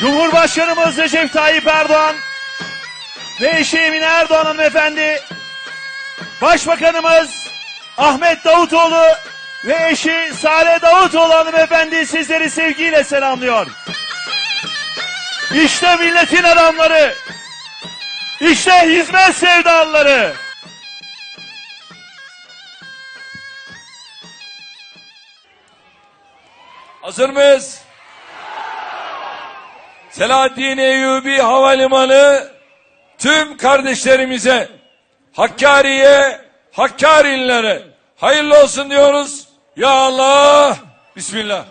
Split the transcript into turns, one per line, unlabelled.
Cumhurbaşkanımız Recep Tayyip Erdoğan ve eşi Emine Erdoğan hanımefendi, Başbakanımız Ahmet Davutoğlu ve eşi Salih Davutoğlu hanımefendi sizleri sevgiyle selamlıyor. İşte milletin adamları, işte hizmet sevdalıları.
Hazır mıyız? Selahaddin Eyyubi Havalimanı tüm kardeşlerimize, Hakkari'ye, Hakkari'lilere hayırlı olsun diyoruz. Ya Allah, Bismillah.